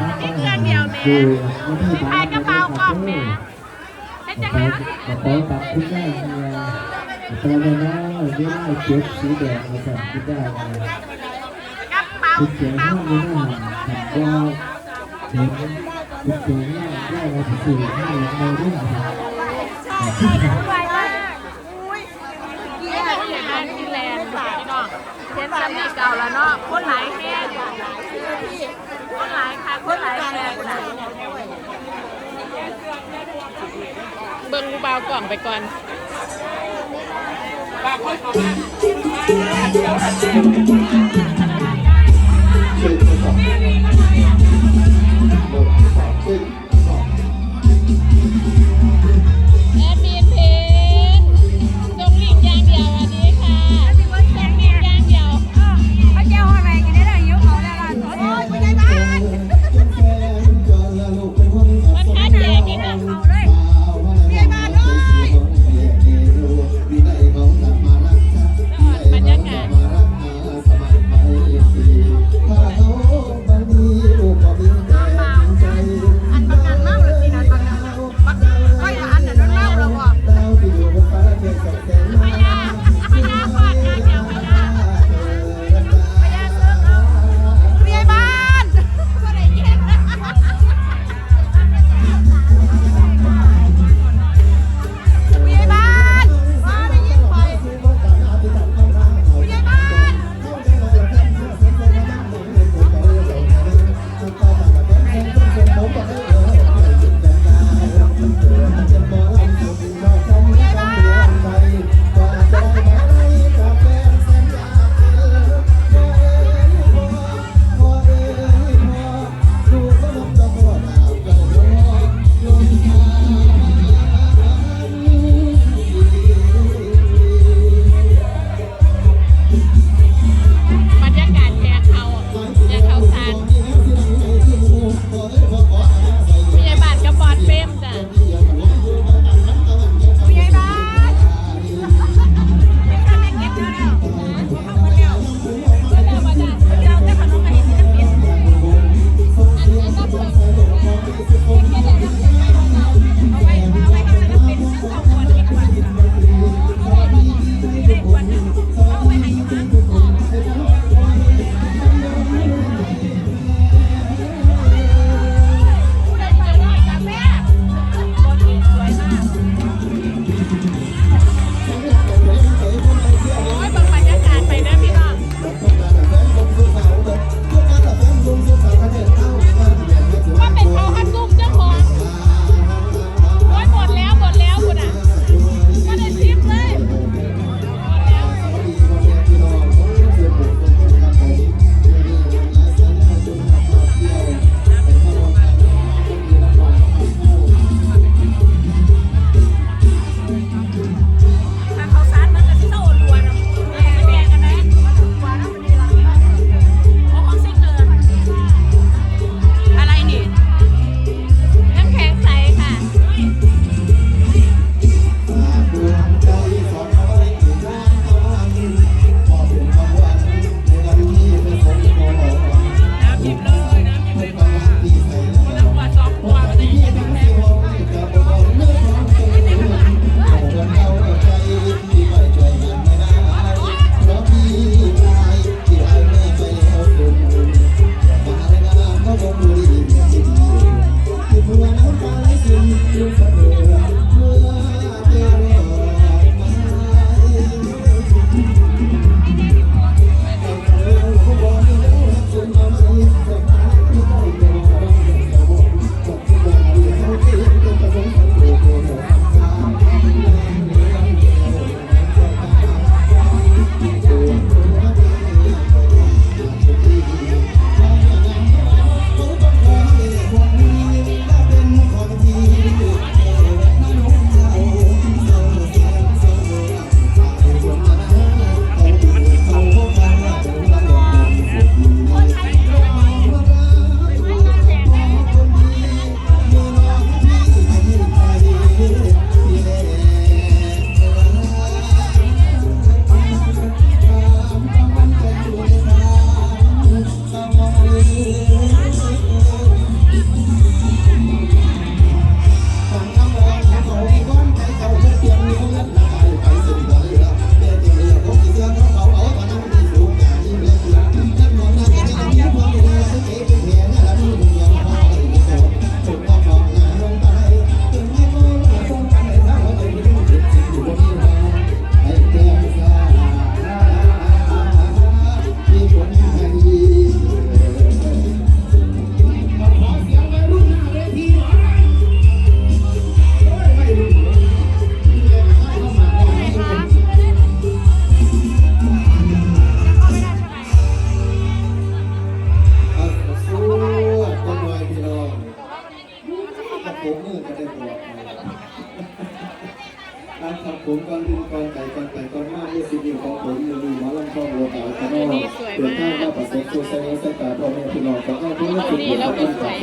มีเครื่องเดียวแม่มีพายกระเป๋ากล่องแม่เป็ดจังไงวะกระเป๋าตับคุณได้เนี่ยกระเป๋าได้ได้ได้เจ็บสีแดงนะครับคุณได้กระเป๋งมากเลยนะแบบว่าเจ๋งคุณเจ๋งมากได้เราสื่อให้เราเรื่องนะครับเช่นสามีเก่าแล้วเนาะคนหลายแม่ องไปก่อน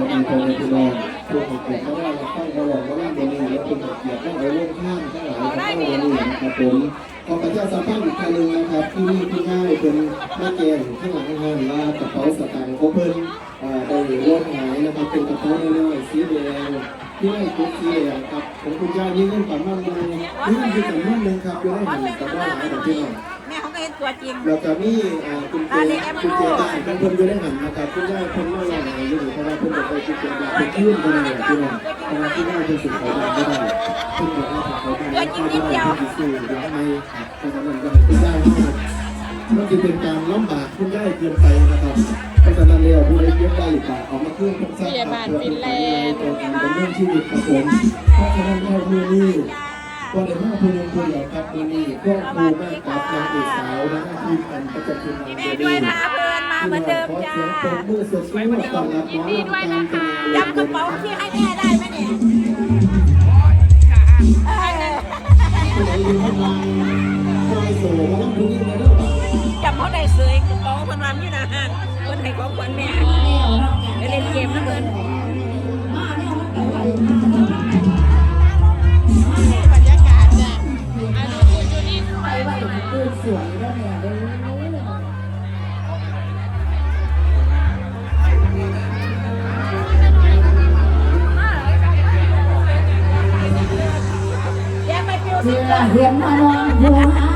มกันกับพ่อแม่พ่อแม่พี่องผู้ปกครองเขาได้รับตั้งมาหลอกมาล่ำเดนีแล้วคุณเกียรติต้องเอาลงข้างทั้งหลายทั้งเข้าเดนีนะครับผมขอประชาสัมพันธ์อีกครั้งนึงนะครับที่นี่ที่ง่ายเป็นแม่แกงข้างหลังงานว่ากระเป๋าสตางค์เขาเพิ่นอ่าได้รถหายนะครับเป็นกระเป๋าน้อยๆสีแดงที่ให้กุ๊กสีแดงครับของคุณย่านี่เงินประมาณนึงนี่มันคือจำนวนหนึ่งครับอยู่ได้เห็นึ่งแต่ว่าหลายดอกพี่น้องแม่เขาก็เห็น ตัวจริงแล้วก็มีอ่าคุณเจคุณเจได้เป็นคนอยู่ได้หันนะครับคุณย่าคนมาหลายอยู่เพราะว่าเพิ่นบอกไปคุณเจได้เป็นยื่นไปเลยพี่น้องเพราะว่าคุณย่าเป็นสิ่งของไม่ได้เพิ่นบอกว่าเขาได้ไม่ได้ที่สื่อยังไม่ครับเพราะฉะนั้นก็คุณย่ามันจะเป็นการลำบากคุณย่าเกินไปนะครับเพราะฉะนั้นแล้วผู้ใดเก็บได้ก็เอามาคืนคนสร้างการเป็นเรื่องชีวิตครับผมเพราะฉะนั้นแล้วผู้นี้ วันนี้มาพูดคุยกับมือนี้ก็ครูม่กับนางเอกสาวนะทีมกันประจำทีมงานแม่ด้วยนะเพื่อนมาเหมือนเดิมจ้าขอเสียงปรบมือสุดๆต้อนรับหมอลำการจังจำกระเป๋าที่ให้แม่ได้ไหมเนี่ยเออผู้ใดอยู่ข้างล่างคอยโซ่ว่าต้องดูนี่นะเด้อป่ะจำเขาได้เสยกระเป๋าคนวันยู่นะฮะคนให้ของขวัญแม่ไปเล่นเกมนะเพื่อน สวยแล้วเนี่เด้อยเพื่อเห็นานองหัวหา